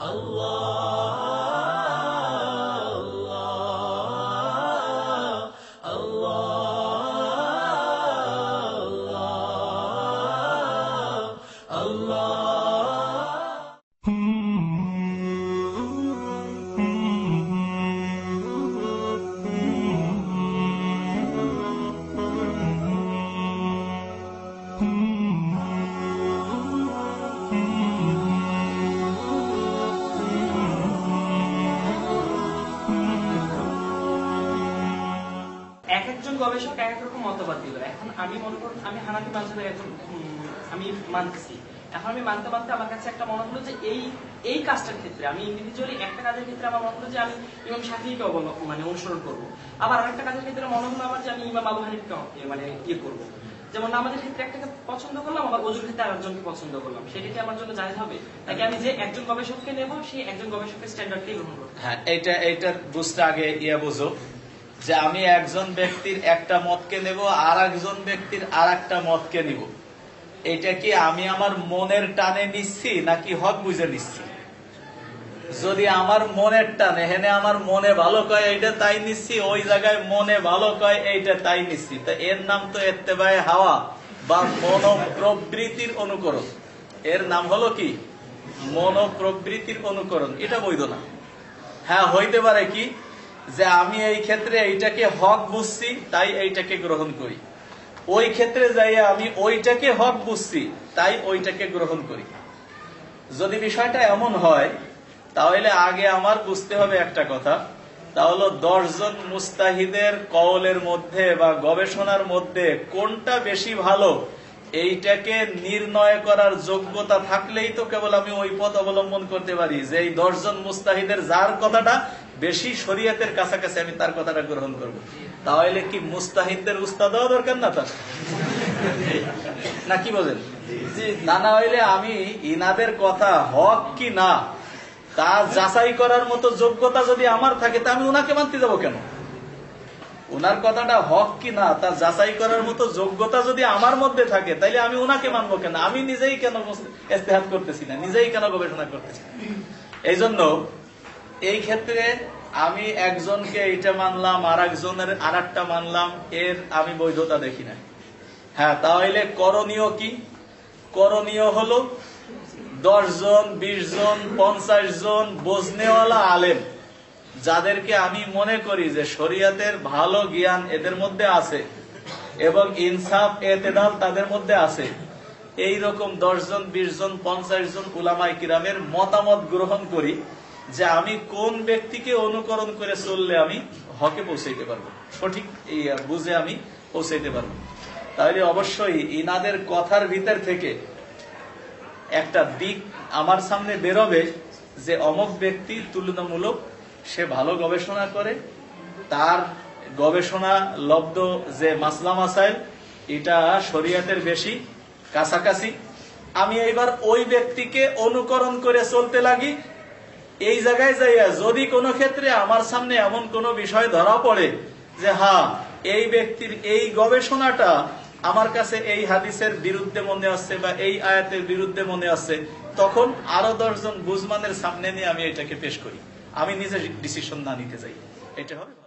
এক একজন গবেষক এক রকম মতবাদ দিল। এখন আমি মনে করুন আমি হানাফি মানসাবের একজন আমি মানতেছি। এখন আমি মানতে মানতে আমার কাছে একটা মনে হলো যে এই এই কাজটার ক্ষেত্রে, আমি ইন্ডিভিজুয়ালি একটা কাজের ক্ষেত্রে আমার মনে হলো যে আমি ইমাম শাফিকে মানে অনুসরণ করব। আবার আরেকটা কাজের ক্ষেত্রে মনে হলো আমার যে আমি ইমাম আবু হানিফকে মানে ইয়ে করব। যেমন আমাদের ক্ষেত্রে একটাকে পছন্দ করলাম, আবার ওজুর ক্ষেত্রে আরেকজনকে পছন্দ করলাম। সেটা কি আমার জন্য জায়জ হবে? নাকি আমি যে একজন গবেষককে নেব, সেই একজন গবেষকের স্ট্যান্ডার্ডকেই গ্রহণ করব? হ্যাঁ এইটা এইটার বুঝতে আগে ইয়ে বুঝো। যে আমি একজন ব্যক্তির একটা মতকে নেব আর একজন ব্যক্তির আর একটা মতকে নিব। এটা কি আমি আমার মনের টানে নিচ্ছি, নাকি হক বুঝে নিচ্ছি? যদি আমার মনের টানে, হেনে আমার মনে ভালো কয়, এইটা তাই নিচ্ছি, ওই জায়গায় মনে ভালো কয়, এইটা তাই নিচ্ছি। তো এর নাম তো এত্তেবায় হাওয়া বা মন মনোপ্রবৃত্তির অনুকরণ। এর নাম হলো কি? মনোপ্রবৃত্তির অনুকরণ। এটা বৈধ না। হ্যাঁ হইতে পারে কি? যে আমি এই ক্ষেত্রে এইটাকে হক বুঝছি, তাই এইটাকে গ্রহণ করি। ওই ক্ষেত্রে যাইয়া আমি ওইটাকে হক বুঝছি, তাই ওইটাকে গ্রহণ করি। যদি বিষয়টা এমন হয়, তাহলে আগে আমার বুঝতে হবে একটা কথা। তা হলো দশজন মুস্তাহিদের কওলের মধ্যে বা গবেষণার মধ্যে কোনটা বেশি ভালো, এইটাকে নির্ণয় করার যোগ্যতা থাকলেই তো কেবল আমি ওই পথ অবলম্বন করতে পারি। যে এই দশজন মুস্তাহিদের যার কথাটা বেশি শরীয়তের কাছাকাছি আমি তার কথাটা গ্রহণ করব। তাহলে কি মুস্তাহিদদের উস্তাদ দেওয়া দরকার না তার? না কি বলেন? না না হইলে আমি ইনাদের কথা হক কি না তা যাচাই করার মতো যোগ্যতা যদি আমার থাকে তা আমি ওনাকে মানতে যাব কেন? ওনার কথাটা হক কি না তা যাচাই করার মতো যোগ্যতা যদি আমার মধ্যে থাকে তাইলে আমি ওনাকে মানবো কেন? আমি নিজেই কেন ইস্তেহাত করতেছি না? নিজেই কেন গবেষণা করতেছি এই জন্য এই ক্ষেত্রে আমি একজনকে এইটা মানলাম আর একজনের আর একটা মানলাম, এর আমি বৈধতা দেখি না হ্যাঁ তাহলে করণীয় কি? করণীয় হলো দশ জন বিশ জন পঞ্চাশ জন বোঝনেওয়ালা আলেম, যাদেরকে আমি মনে করি যে শরিয়াতের ভালো জ্ঞান এদের মধ্যে আছে এবং ইনসাফ, এতেদাল তাদের মধ্যে আছে। এই রকম দশ জন বিশ জন পঞ্চাশ জন উলামাই কিরামের মতামত গ্রহণ করি যে আমি কোন ব্যক্তিকে অনুকরণ করে চললে আমি হকে পৌঁছাইতে পারব? সঠিক বুঝে আমি পৌঁছাইতে পারব। তাহলে অবশ্যই ইনাদের কথার ভিতর থেকে একটা দিক আমার সামনে বেরোবে যে অমক ব্যক্তি তুলনামূলক সে ভালো গবেষণা করে, তার গবেষণা লব্ধ যে মাসলা মাসাইল, এটা শরিয়াতের বেশি কাছাকাছি। আমি এইবার ওই ব্যক্তিকে অনুকরণ করে চলতে লাগি এই জায়গায় যাইয়া যদি কোনো ক্ষেত্রে আমার সামনে এমন কোনো বিষয় ধরা পড়ে যে, হা, এই ব্যক্তির এই গবেষণাটা আমার কাছে এই হাদিসের বিরুদ্ধে মনে আসছে বা এই আয়াতের বিরুদ্ধে মনে আসছে, তখন আরও দশজন বুজমানের সামনে নিয়ে আমি এটাকে পেশ করি। আমি নিজে ডিসিশন না নিতে চাই এটা হবে